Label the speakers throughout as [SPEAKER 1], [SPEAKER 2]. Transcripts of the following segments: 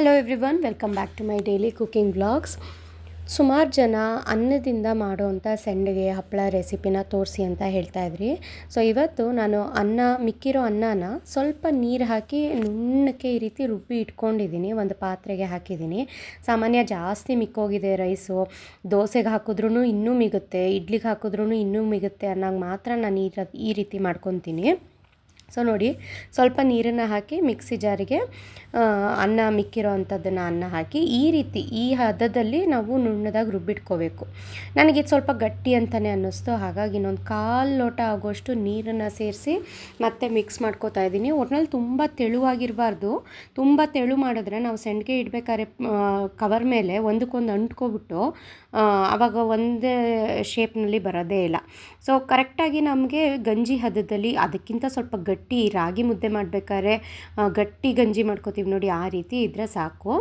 [SPEAKER 1] Hello everyone welcome back to my daily cooking blogs ಸುಮಾರು ಜನ ಅನ್ನದಿಂದ ಮಾಡುವಂಥ ಸೆಂಡಿಗೆ ಹಪ್ಪಳ ರೆಸಿಪಿನ ತೋರಿಸಿ ಅಂತ ಹೇಳ್ತಾ ಇದ್ರಿ. ಸೊ ಇವತ್ತು ನಾನು ಅನ್ನ, ಮಿಕ್ಕಿರೋ ಅನ್ನನ ಸ್ವಲ್ಪ ನೀರು ಹಾಕಿ ನುಣ್ಣಕ್ಕೆ ಈ ರೀತಿ ರುಬ್ಬಿ ಇಟ್ಕೊಂಡಿದ್ದೀನಿ. ಒಂದು ಪಾತ್ರೆಗೆ ಹಾಕಿದ್ದೀನಿ. ಸಾಮಾನ್ಯ ಜಾಸ್ತಿ ಮಿಕ್ಕೋಗಿದೆ ರೈಸು. ದೋಸೆಗೆ ಹಾಕಿದ್ರೂ ಇನ್ನೂ ಮಿಗುತ್ತೆ, ಇಡ್ಲಿಗೆ ಹಾಕಿದ್ರೂ ಇನ್ನೂ ಮಿಗುತ್ತೆ ಅನ್ನೋಂಗೆ ಮಾತ್ರ ನಾನು ಈ ಈ ರೀತಿ ಮಾಡ್ಕೊತೀನಿ. ಸೊ ನೋಡಿ, ಸ್ವಲ್ಪ ನೀರನ್ನು ಹಾಕಿ ಮಿಕ್ಸಿ ಜಾರಿಗೆ ಅನ್ನ ಮಿಕ್ಕಿರೋ ಅಂಥದ್ದನ್ನು ಅನ್ನ ಹಾಕಿ ಈ ರೀತಿ ಈ ಹದದಲ್ಲಿ ನಾವು ನುಣ್ಣದಾಗಿ ರುಬ್ಬಿಟ್ಕೋಬೇಕು. ನನಗೆ ಸ್ವಲ್ಪ ಗಟ್ಟಿ ಅಂತಲೇ ಅನ್ನಿಸ್ತು. ಹಾಗಾಗಿ ಇನ್ನೊಂದು ಕಾಲು ಲೋಟ ಆಗೋಷ್ಟು ನೀರನ್ನು ಸೇರಿಸಿ ಮತ್ತೆ ಮಿಕ್ಸ್ ಮಾಡ್ಕೋತಾ ಇದ್ದೀನಿ. ಒಟ್ನಲ್ಲಿ ತುಂಬ ತೆಳುವಾಗಿರಬಾರ್ದು. ತುಂಬ ತೆಳು ಮಾಡಿದ್ರೆ ನಾವು ಸೆಂಡಿಗೆ ಇಡಬೇಕಾದ್ರೆ ಕವರ್ ಮೇಲೆ ಒಂದಕ್ಕೊಂದು ಅಂಟ್ಕೊಬಿಟ್ಟು ಆವಾಗ ಒಂದೇ ಶೇಪ್ನಲ್ಲಿ ಬರೋದೇ ಇಲ್ಲ. ಸೊ ಕರೆಕ್ಟಾಗಿ ನಮಗೆ ಗಂಜಿ ಹದದಲ್ಲಿ ಅದಕ್ಕಿಂತ ಸ್ವಲ್ಪ ಗಟ್ಟಿ ರಾಗಿ ಮುದ್ದೆ ಮಾಡಬೇಕಾದ್ರೆ ಗಟ್ಟಿ ಗಂಜಿ ಮಾಡ್ಕೋತೀವಿ ನೋಡಿ, ಆ ರೀತಿ ಇದ್ದರೆ ಸಾಕು.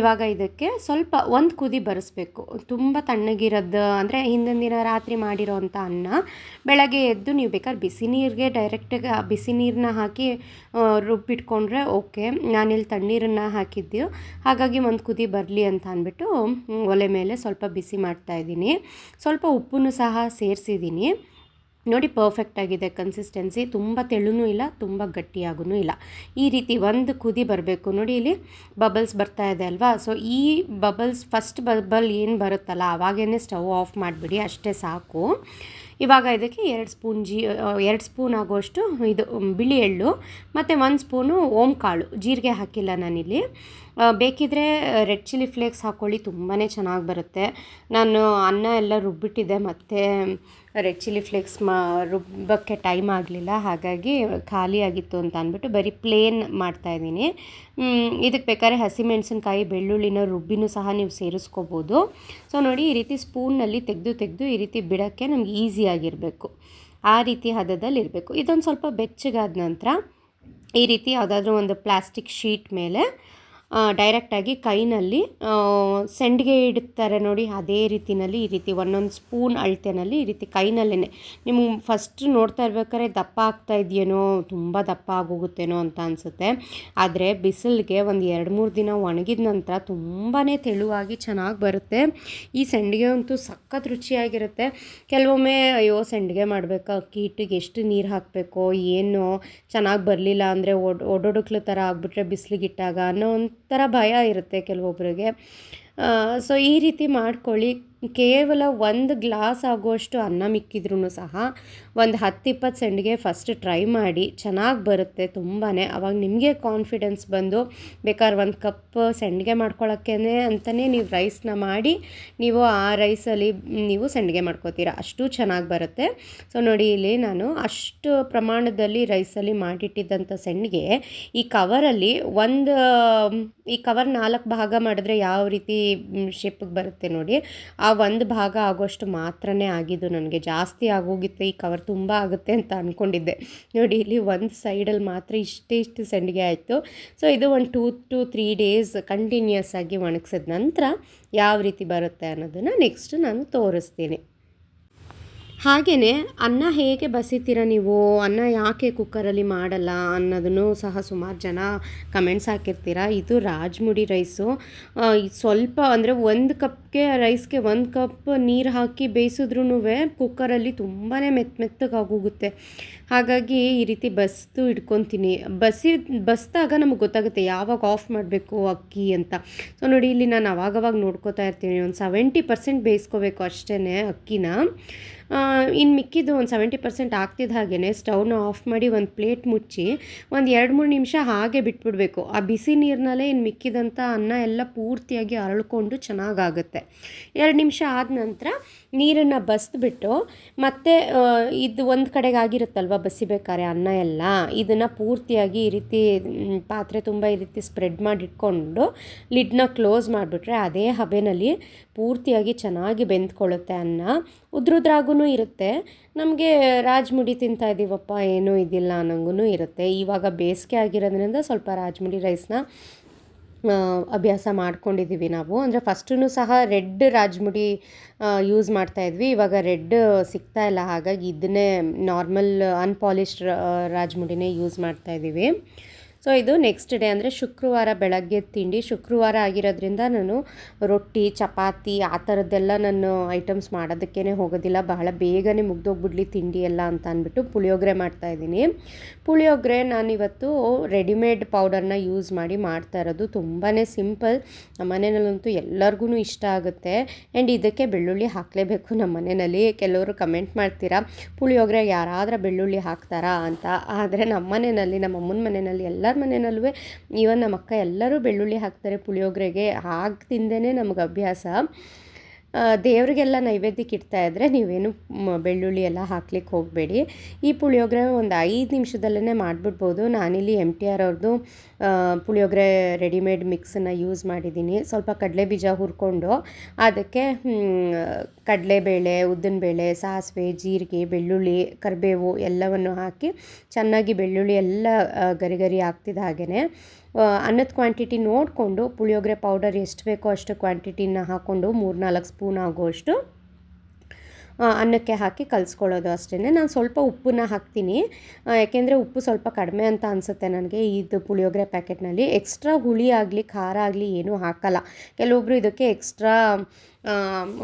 [SPEAKER 1] ಇವಾಗ ಇದಕ್ಕೆ ಸ್ವಲ್ಪ ಒಂದು ಕುದಿ ಬರೆಸ್ಬೇಕು. ತುಂಬ ತಣ್ಣಗಿರೋದು, ಅಂದರೆ ಹಿಂದಿನ ದಿನ ರಾತ್ರಿ ಮಾಡಿರೋ ಅಂಥ ಅನ್ನ, ಬೆಳಗ್ಗೆ ಎದ್ದು ನೀವು ಬೇಕಾದ್ರೆ ಬಿಸಿ ನೀರಿಗೆ ಡೈರೆಕ್ಟಾಗಿ ಬಿಸಿ ನೀರನ್ನ ಹಾಕಿ ರುಬ್ಬಿಟ್ಕೊಂಡ್ರೆ ಓಕೆ. ನಾನಿಲ್ಲಿ ತಣ್ಣೀರನ್ನು ಹಾಕಿದ್ದು. ಹಾಗಾಗಿ ಒಂದು ಕುದಿ ಬರಲಿ ಅಂತ ಅಂದ್ಬಿಟ್ಟು ಒಲೆ ಮೇಲೆ ಸ್ವಲ್ಪ ಬಿಸಿ ಮಾಡ್ತಾ ಇದ್ದೀನಿ. ಸ್ವಲ್ಪ ಉಪ್ಪನ್ನು ಸಹ ಸೇರಿಸಿದ್ದೀನಿ. ನೋಡಿ ಪರ್ಫೆಕ್ಟ್ ಆಗಿದೆ ಕನ್ಸಿಸ್ಟೆನ್ಸಿ ತುಂಬ ತೆಳುನೂ ಇಲ್ಲ, ತುಂಬ ಗಟ್ಟಿಯಾಗೂ ಇಲ್ಲ. ಈ ರೀತಿ ಒಂದು ಕುದಿ ಬರಬೇಕು. ನೋಡಿ ಇಲ್ಲಿ ಬಬಲ್ಸ್ ಬರ್ತಾ ಇದೆ ಅಲ್ವಾ? ಸೊ ಈ ಬಬಲ್ಸ್ ಫಸ್ಟ್ ಬಬಲ್ ಏನು ಬರುತ್ತಲ್ಲ ಆವಾಗೇ ಸ್ಟವ್ ಆಫ್ ಮಾಡಿಬಿಡಿ, ಅಷ್ಟೇ ಸಾಕು. ಇವಾಗ ಇದಕ್ಕೆ ಎರಡು ಸ್ಪೂನ್ ಜಿ ಎರಡು ಸ್ಪೂನ್ ಆಗುವಷ್ಟು ಇದು ಬಿಳಿ ಎಳ್ಳು, ಮತ್ತು ಒಂದು ಸ್ಪೂನು ಓಮ್ ಕಾಳು, ಜೀರಿಗೆ ಹಾಕಿಲ್ಲ ನಾನಿಲ್ಲಿ. ಬೇಕಿದ್ರೆ ರೆಡ್ ಚಿಲ್ಲಿ ಫ್ಲೇಕ್ಸ್ ಹಾಕ್ಕೊಳ್ಳಿ ತುಂಬಾ ಚೆನ್ನಾಗಿ ಬರುತ್ತೆ. ನಾನು ಅನ್ನ ಎಲ್ಲ ರುಬ್ಬಿಟ್ಟಿದ್ದೆ, ಮತ್ತು ರೆಡ್ ಚಿಲ್ಲಿ ಫ್ಲೇಕ್ಸ್ ಮಾ, ರುಬ್ಬಕ್ಕೆ ಟೈಮ್ ಆಗಲಿಲ್ಲ, ಹಾಗಾಗಿ ಖಾಲಿ ಆಗಿತ್ತು ಅಂತ ಅಂದ್ಬಿಟ್ಟು ಬರೀ ಪ್ಲೇನ್ ಮಾಡ್ತಾಯಿದ್ದೀನಿ ಇದಕ್ಕೆ ಬೇಕಾದ್ರೆ ಹಸಿಮೆಣಸಿನ್ಕಾಯಿ, ಬೆಳ್ಳುಳ್ಳಿನ ರುಬ್ಬಿನೂ ಸಹ ನೀವು ಸೇರಿಸ್ಕೋಬೋದು. ಸೊ ನೋಡಿ, ಈ ರೀತಿ ಸ್ಪೂನಲ್ಲಿ ತೆಗೆದು ತೆಗೆದು ಈ ರೀತಿ ಬಿಡೋಕ್ಕೆ ನಮ್ಗೆ ಈಸಿಯಾಗಿರಬೇಕು ಆ ರೀತಿ ಹದದಲ್ಲಿ ಇರಬೇಕು ಇದೊಂದು ಸ್ವಲ್ಪ ಬೆಚ್ಚಗಾದ ನಂತರ ಈ ರೀತಿ ಯಾವುದಾದ್ರೂ ಒಂದು ಪ್ಲಾಸ್ಟಿಕ್ ಶೀಟ್ ಮೇಲೆ ಡೈರೆಕ್ಟಾಗಿ ಕೈನಲ್ಲಿ ಸೆಂಡಿಗೆ ಇಡ್ತಾರೆ ನೋಡಿ, ಅದೇ ರೀತಿನಲ್ಲಿ ಈ ರೀತಿ ಒಂದೊಂದು ಸ್ಪೂನ್ ಅಳತೆನಲ್ಲಿ ಈ ರೀತಿ ಕೈನಲ್ಲೇ ನಿಮ್ಗೆ ಫಸ್ಟ್ ನೋಡ್ತಾ ಇರ್ಬೇಕಾದ್ರೆ ದಪ್ಪ ಆಗ್ತಾ ಇದೆಯೇನೋ, ತುಂಬ ದಪ್ಪ ಆಗೋಗುತ್ತೇನೋ ಅಂತ ಅನಿಸುತ್ತೆ. ಆದರೆ ಬಿಸಿಲಿಗೆ ಒಂದು ಎರಡು ಮೂರು ದಿನ ಒಣಗಿದ ನಂತರ ತುಂಬಾ ತೆಳುವಾಗಿ ಚೆನ್ನಾಗಿ ಬರುತ್ತೆ. ಈ ಸಂಡಿಗೆ ಅಂತೂ ಸಖತ್ ರುಚಿಯಾಗಿರುತ್ತೆ. ಕೆಲವೊಮ್ಮೆ ಅಯ್ಯೋ ಸಂಡಿಗೆ ಮಾಡಬೇಕಾ? ಅಕ್ಕಿ ಹಿಟ್ಟಿಗೆ ಎಷ್ಟು ನೀರು ಹಾಕಬೇಕು, ಏನು, ಚೆನ್ನಾಗಿ ಬರಲಿಲ್ಲ ಅಂದರೆ ಒಡ್ ಒಡೊಡುಕ್ಲು ಥರ ಆಗಿಬಿಟ್ರೆ ಬಿಸಿಲಿಗಿಟ್ಟಾಗ ಅನ್ನೋ ಒಂಥರ ಭಯ ಇರುತ್ತೆ ಕೆಲವೊಬ್ಬರಿಗೆ ಸೊ ಈ ರೀತಿ ಮಾಡ್ಕೊಳ್ಳಿ. ಕೇವಲ ಒಂದು ಗ್ಲಾಸ್ ಆಗುವಷ್ಟು ಅನ್ನ ಮಿಕ್ಕಿದ್ರೂ ಸಹ ಒಂದು ಹತ್ತು ಇಪ್ಪತ್ತು ಸೆಂಡಿಗೆ ಫಸ್ಟ್ ಟ್ರೈ ಮಾಡಿ. ಚೆನ್ನಾಗಿ ಬರುತ್ತೆ ತುಂಬಾ ಅವಾಗ ನಿಮಗೆ ಕಾನ್ಫಿಡೆನ್ಸ್ ಬಂದು ಬೇಕಾದ್ರೆ ಒಂದು ಕಪ್ ಸೆಂಡಿಗೆ ಮಾಡ್ಕೊಳ್ಳೋಕ್ಕೇ ಅಂತಲೇ ನೀವು ರೈಸ್ನ ಮಾಡಿ ನೀವು ಆ ರೈಸಲ್ಲಿ ನೀವು ಸೆಂಡಿಗೆ ಮಾಡ್ಕೋತೀರ. ಅಷ್ಟು ಚೆನ್ನಾಗಿ ಬರುತ್ತೆ. ಸೊ ನೋಡಿ ಇಲ್ಲಿ ನಾನು ಅಷ್ಟು ಪ್ರಮಾಣದಲ್ಲಿ ರೈಸಲ್ಲಿ ಮಾಡಿಟ್ಟಿದ್ದಂಥ ಸೆಂಡಿಗೆ ಈ ಕವರಲ್ಲಿ ಒಂದು, ಈ ಕವರ್ ನಾಲ್ಕು ಭಾಗ ಮಾಡಿದ್ರೆ ಯಾವ ರೀತಿ ಶೇಪಿಗೆ ಬರುತ್ತೆ ನೋಡಿ. ಆ ಒಂದು ಭಾಗ ಆಗೋಷ್ಟು ಮಾತ್ರನೇ ಆಗಿದ್ದು ನನಗೆ ಜಾಸ್ತಿ ಆಗೋಗಿತ್ತು. ಈ ಕವರ್ ತುಂಬ ಆಗುತ್ತೆ ಅಂತ ಅಂದ್ಕೊಂಡಿದ್ದೆ ನೋಡಿ, ಇಲ್ಲಿ ಒಂದು ಸೈಡಲ್ಲಿ ಮಾತ್ರ ಇಷ್ಟೇ ಇಷ್ಟು ಸಂಡಿಗೆ ಆಯಿತು. ಸೊ ಇದು ಒಂದು two to three days continuous ಆಗಿ ಒಣಗಿಸಿದ ನಂತರ ಯಾವ ರೀತಿ ಬರುತ್ತೆ ಅನ್ನೋದನ್ನು ನೆಕ್ಸ್ಟ್ ನಾನು ತೋರಿಸ್ತೀನಿ. ಹಾಗೆಯೇ ಅನ್ನ ಹೇಗೆ ಬಸಿತೀರ ನೀವು? ಅನ್ನ ಯಾಕೆ ಕುಕ್ಕರಲ್ಲಿ ಮಾಡಲ್ಲ ಅನ್ನೋದನ್ನು ಸಹ ಸುಮಾರು ಜನ ಕಮೆಂಟ್ಸ್ ಹಾಕಿರ್ತೀರ? ಇದು ರಾಜ್ಮುಡಿ ರೈಸು ಸ್ವಲ್ಪ ಅಂದರೆ ಒಂದು ಕಪ್ಗೆ ರೈಸ್ಗೆ ಒಂದು ಕಪ್ ನೀರು ಹಾಕಿ ಬೇಯಿಸಿದ್ರೂ ಕುಕ್ಕರಲ್ಲಿ ತುಂಬಾ ಮೆತ್ತ ಮೆತ್ತಗಾಗೋಗುತ್ತೆ ಹಾಗಾಗಿ ಈ ರೀತಿ ಬಸ್ದು ಇಟ್ಕೊತೀನಿ. ಬಸ್ಸಿ ಬಸ್ದಾಗ ನಮಗೆ ಗೊತ್ತಾಗುತ್ತೆ ಯಾವಾಗ ಆಫ್ ಮಾಡಬೇಕು ಅಕ್ಕಿ ಅಂತ. ಸೊ ನೋಡಿ, ಇಲ್ಲಿ ನಾನು ಅವಾಗವಾಗ ನೋಡ್ಕೋತಾ ಇರ್ತೀನಿ. ಒಂದು ಸೆವೆಂಟಿ ಪರ್ಸೆಂಟ್ ಬೇಯಿಸ್ಕೋಬೇಕು ಅಷ್ಟೇ ಅಕ್ಕಿನ. ಇನ್ನು ಮಿಕ್ಕಿದ್ದು ಒಂದು ಸೆವೆಂಟಿ ಪರ್ಸೆಂಟ್ ಆಗ್ತಿದ್ದ ಹಾಗೇ ಸ್ಟವ್ನ ಆಫ್ ಮಾಡಿ ಒಂದು ಪ್ಲೇಟ್ ಮುಚ್ಚಿ ಒಂದು ಎರಡು ಮೂರು ನಿಮಿಷ ಹಾಗೆ ಬಿಟ್ಬಿಡಬೇಕು. ಆ ಬಿಸಿ ನೀರಿನಲ್ಲೇ ಇನ್ನು ಮಿಕ್ಕಿದಂಥ ಅನ್ನ ಎಲ್ಲ ಪೂರ್ತಿಯಾಗಿ ಅರಳ್ಕೊಂಡು ಚೆನ್ನಾಗಾಗುತ್ತೆ. ಎರಡು ನಿಮಿಷ ಆದ ನಂತರ ನೀರನ್ನು ಬಸ್ದುಬಿಟ್ಟು ಮತ್ತೆ ಇದು ಒಂದು ಕಡೆಗೆ ಆಗಿರುತ್ತಲ್ವ ಬಸಿಬೇಕಾದ್ರೆ ಅನ್ನ ಎಲ್ಲ ಇದನ್ನು ಪೂರ್ತಿಯಾಗಿ ಈ ರೀತಿ ಪಾತ್ರೆ ತುಂಬ ಈ ರೀತಿ ಸ್ಪ್ರೆಡ್ ಮಾಡಿಟ್ಕೊಂಡು ಲಿಡ್ನ ಕ್ಲೋಸ್ ಮಾಡಿಬಿಟ್ರೆ ಅದೇ ಹಬೆನಲ್ಲಿ ಪೂರ್ತಿಯಾಗಿ ಚೆನ್ನಾಗಿ ಬೆಂದ್ಕೊಳ್ಳುತ್ತೆ ಅನ್ನ. ಉದ್ರುದ್ರಾಗೂ ಇರುತ್ತೆ. ನಮಗೆ ರಾಜ್ಮುಡಿ ತಿಂತಾ ಇದ್ದೀವಪ್ಪ ಏನೂ ಇದಿಲ್ಲ ಅನ್ನಂಗೂ ಇರುತ್ತೆ. ಇವಾಗ ಬೇಸಿಗೆ ಆಗಿರೋದ್ರಿಂದ ಸ್ವಲ್ಪ ರಾಜ್ಮುಡಿ ರೈಸ್ನ ಅಭ್ಯಾಸ ಮಾಡ್ಕೊಂಡಿದ್ದೀವಿ ನಾವು. ಅಂದರೆ ಫಸ್ಟೂ ಸಹ ರೆಡ್ ರಾಜ್ಮುಡಿ ಯೂಸ್ ಮಾಡ್ತಾ ಇದ್ವಿ. ಇವಾಗ ರೆಡ್ ಸಿಗ್ತಾ ಇಲ್ಲ. ಹಾಗಾಗಿ ಇದನ್ನೇ ನಾರ್ಮಲ್ ಅನ್ಪಾಲಿಶ್ಡ್ ರಾಜ್ಮುಡಿನೇ ಯೂಸ್ ಮಾಡ್ತಾ ಇದ್ದೀವಿ. ಸೊ ಇದು ನೆಕ್ಸ್ಟ್ ಡೇ ಅಂದರೆ ಶುಕ್ರವಾರ ಬೆಳಗ್ಗೆ ತಿಂಡಿ. ಶುಕ್ರವಾರ ಆಗಿರೋದ್ರಿಂದ ನಾನು ರೊಟ್ಟಿ, ಚಪಾತಿ, ಆ ಥರದ್ದೆಲ್ಲ ನಾನು ಐಟಮ್ಸ್ ಮಾಡೋದಕ್ಕೇ ಹೋಗೋದಿಲ್ಲ. ಬಹಳ ಬೇಗನೆ ಮುಗ್ದೋಗ್ಬಿಡ್ಲಿ ತಿಂಡಿ ಎಲ್ಲ ಅಂತ ಅಂದ್ಬಿಟ್ಟು ಪುಳಿಯೋಗರೆ ಮಾಡ್ತಾಯಿದ್ದೀನಿ ಪುಳಿಯೋಗರೆ ನಾನಿವತ್ತು ರೆಡಿಮೇಡ್ ಪೌಡರ್ನ ಯೂಸ್ ಮಾಡಿ ಮಾಡ್ತಾ ಇರೋದು. ತುಂಬಾ ಸಿಂಪಲ್ ನಮ್ಮ ಮನೆಯಲ್ಲಂತೂ ಎಲ್ಲರಿಗೂ ಇಷ್ಟ ಆಗುತ್ತೆ. ಆ್ಯಂಡ್ ಇದಕ್ಕೆ ಬೆಳ್ಳುಳ್ಳಿ ಹಾಕಲೇಬೇಕು ನಮ್ಮ ಮನೆಯಲ್ಲಿ. ಕೆಲವರು ಕಮೆಂಟ್ ಮಾಡ್ತೀರಾ, ಪುಳಿಯೋಗರೆ ಯಾರಾದರೂ ಬೆಳ್ಳುಳ್ಳಿ ಹಾಕ್ತಾರಾ? ಅಂತ. ಆದರೆ ನಮ್ಮ ಮನೆಯಲ್ಲಿ, ನಮ್ಮ ಅಮ್ಮನ ಮನೆಯಲ್ಲಿ ಎಲ್ಲರ ಮನೆಯಲ್ಲೂ ಈವನ್ ನಮ್ಮ ಅಕ್ಕ ಎಲ್ಲರೂ ಬೆಳ್ಳುಳ್ಳಿ ಹಾಕ್ತಾರೆ ಪುಳಿಯೋಗರೆಗೆ. ಹಾಗೆ ತಿಂದೇ ನಮಗೆ ಅಭ್ಯಾಸ. ದೇವರಿಗೆಲ್ಲ ನೈವೇದ್ಯಕ್ಕೆ ಇಡ್ತಾ ಇದ್ದರೆ ನೀವೇನು ಬೆಳ್ಳುಳ್ಳಿ ಎಲ್ಲ ಹಾಕ್ಲಿಕ್ಕೆ ಹೋಗಬೇಡಿ. ಈ ಪುಳಿಯೋಗರೆ ಒಂದು ಐದು ನಿಮಿಷದಲ್ಲೇ ಮಾಡಿಬಿಡ್ಬೋದು. ನಾನಿಲ್ಲಿ ಎಂ ಟಿ ಆರ್ ಅವ್ರದ್ದು ಪುಳಿಯೋಗರೆ ರೆಡಿಮೇಡ್ ಮಿಕ್ಸನ್ನು ಯೂಸ್ ಮಾಡಿದ್ದೀನಿ. ಸ್ವಲ್ಪ ಕಡಲೆ ಬೀಜ ಹುರ್ಕೊಂಡು ಅದಕ್ಕೆ ಕಡಲೆಬೇಳೆ, ಉದ್ದಿನಬೇಳೆ, ಸಾಸಿವೆ, ಜೀರಿಗೆ, ಬೆಳ್ಳುಳ್ಳಿ, ಕರಿಬೇವು ಎಲ್ಲವನ್ನು ಹಾಕಿ ಚೆನ್ನಾಗಿ ಬೆಳ್ಳುಳ್ಳಿ ಎಲ್ಲ ಗರಿಗರಿ ಗರಿ ಆಗ್ತಿದ್ದ ಹಾಗೆಯೇ ಅನ್ನದ ಕ್ವಾಂಟಿಟಿ ನೋಡಿಕೊಂಡು ಪುಳಿಯೋಗರೆ ಪೌಡರ್ ಎಷ್ಟು ಬೇಕೋ ಅಷ್ಟು ಕ್ವಾಂಟಿಟಿನ ಹಾಕ್ಕೊಂಡು ಮೂರು ನಾಲ್ಕು ಸ್ಪೂನ್ ಆಗುವಷ್ಟು ಅನ್ನಕ್ಕೆ ಹಾಕಿ ಕಲಿಸ್ಕೊಳ್ಳೋದು ಅಷ್ಟೇ ನಾನು ಸ್ವಲ್ಪ ಉಪ್ಪನ್ನ ಹಾಕ್ತೀನಿ. ಯಾಕೆಂದರೆ ಉಪ್ಪು ಸ್ವಲ್ಪ ಕಡಿಮೆ ಅಂತ ಅನಿಸುತ್ತೆ ನನಗೆ. ಇದು ಪುಳಿಯೋಗರೆ ಪ್ಯಾಕೆಟ್ನಲ್ಲಿ ಎಕ್ಸ್ಟ್ರಾ ಹುಳಿ ಆಗಲಿ, ಖಾರ ಆಗಲಿ ಏನೂ ಹಾಕಲ್ಲ. ಕೆಲವೊಬ್ಬರು ಇದಕ್ಕೆ ಎಕ್ಸ್ಟ್ರಾ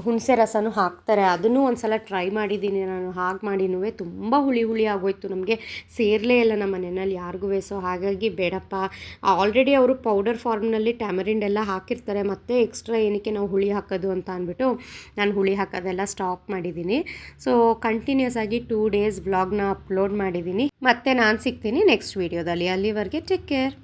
[SPEAKER 1] ಹುಣಸೆ ರಸನೂ ಹಾಕ್ತಾರೆ. ಅದನ್ನು ಒಂದು ಸಲ ಟ್ರೈ ಮಾಡಿದ್ದೀನಿ. ನಾನು ಹಾಗೆ ಮಾಡಿನೂ ತುಂಬ ಹುಳಿ ಹುಳಿ ಆಗೋಯ್ತು. ನಮಗೆ ಸೇರಲೇ ಇಲ್ಲ ನಮ್ಮ ಮನೆಯಲ್ಲಿ ಯಾರಿಗೂ ಸೊ ಹಾಗಾಗಿ ಬೇಡಪ್ಪ. ಆಲ್ರೆಡಿ ಅವರು ಪೌಡರ್ ಫಾರ್ಮ್ನಲ್ಲಿ ಟ್ಯಾಮರಿಂಡ್ ಎಲ್ಲ ಹಾಕಿರ್ತಾರೆ. ಮತ್ತೆ ಎಕ್ಸ್ಟ್ರಾ ಏನಕ್ಕೆ ನಾವು ಹುಳಿ ಹಾಕೋದು ಅಂತ ಅಂದ್ಬಿಟ್ಟು ನಾನು ಹುಳಿ ಹಾಕೋದೆಲ್ಲ ಸ್ಟಾಪ್ ಮಾಡಿದ್ದೀನಿ. ಸೊ ಕಂಟಿನ್ಯೂಸ್ ಆಗಿ ಟೂ ಡೇಸ್ ಬ್ಲಾಗ್ನ ಅಪ್ಲೋಡ್ ಮಾಡಿದ್ದೀನಿ. ಮತ್ತೆ ನಾನು ಸಿಗ್ತೀನಿ ನೆಕ್ಸ್ಟ್ ವೀಡಿಯೋದಲ್ಲಿ ಅಲ್ಲಿವರೆಗೆ ಟೇಕ್ ಕೇರ್